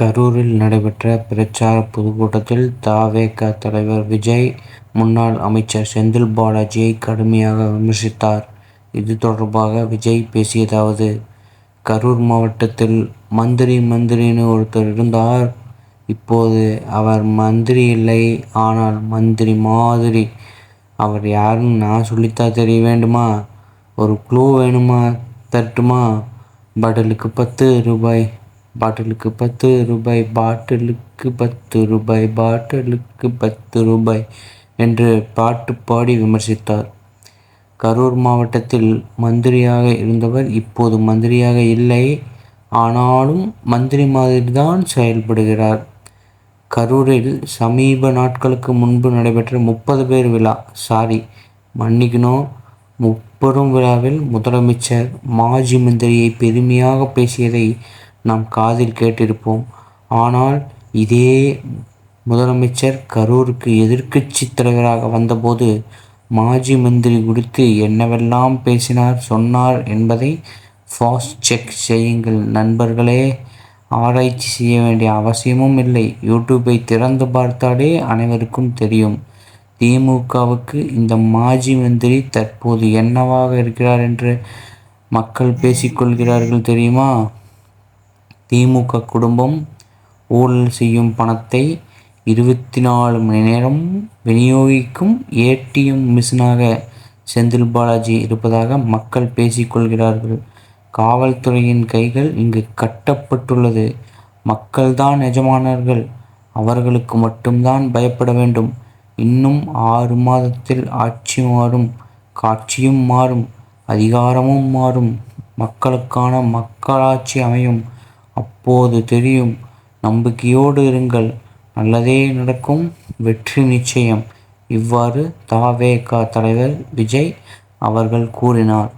கரூரில் நடைபெற்ற பிரச்சார பொதுக்கூட்டத்தில் த. தலைவர் விஜய் முன்னாள் அமைச்சர் செந்தில் பாலாஜியை கடுமையாக விமர்சித்தார். இது தொடர்பாக விஜய் பேசியதாவது கரூர் மாவட்டத்தில் மந்திரி மந்திரின்னு ஒருத்தர் இருந்தார். இப்போது அவர் மந்திரி இல்லை. ஆனால் மந்திரி மாதிரி. அவர் யாருன்னு நான் சொல்லித்தான் தெரிய வேண்டுமா? ஒரு க்ளூ வேணுமா தட்டுமா படலுக்கு பத்து ரூபாய் பாட்டிலுக்கு பத்து ரூபாய் பாட்டிலுக்கு பத்து ரூபாய் பாட்டிலுக்கு பத்து ரூபாய் என்று பாட்டு பாடி விமர்சித்தார். கரூர் மாவட்டத்தில் மந்திரியாக இருந்தவர் இப்போது மந்திரியாக இல்லை. ஆனாலும் மந்திரி மாதிரி தான் செயல்படுகிறார். கரூரில் சமீப நாட்களுக்கு முன்பு நடைபெற்ற முப்பது பேர் விழா சாரி மன்னிக்கணும் முப்பெரும் விழாவில் முதலமைச்சர் மாஜி மந்திரியை பெருமையாக பேசியதை நாம் காதில் கேட்டிருப்போம். ஆனால் இதே முதலமைச்சர் கரூருக்கு எதிர்க்கட்சி தலைவராக வந்தபோது மாஜி மந்திரி குறித்து என்னவெல்லாம் பேசினார் சொன்னார் என்பதை ஃபாஸ்ட் செக் செய்யுங்கள் நண்பர்களே. ஆராய்ச்சி செய்ய வேண்டிய அவசியமும் இல்லை. யூடியூப்பை திறந்து பார்த்தாலே அனைவருக்கும் தெரியும். திமுகவுக்கு இந்த மாஜி மந்திரி தற்போது என்னவாக இருக்கிறார் என்று மக்கள் பேசிக் கொள்கிறார்கள் தெரியுமா? திமுக குடும்பம் ஊழல் செய்யும் பணத்தை இருபத்தி நாலு மணி நேரம் விநியோகிக்கும் ஏடிஎம் மிஷினாக செந்தில் பாலாஜி இருப்பதாக மக்கள் பேசிக் கொள்கிறார்கள். காவல்துறையின் கைகள் இங்கு கட்டப்பட்டுள்ளது. மக்கள் தான் எஜமானர்கள். அவர்களுக்கு மட்டும் தான் பயப்பட வேண்டும். இன்னும் ஆறு மாதத்தில் ஆட்சி மாறும் காட்சியும் மாறும் அதிகாரமும் மாறும் மக்களுக்கான மக்களாட்சி அமையும். அப்போது தெரியும். நம்பிக்கையோடு இருங்கள் நல்லதே நடக்கும் வெற்றி நிச்சயம். இவ்வாறு தாவேகா தலைவர் விஜய் அவர்கள் கூறினார்.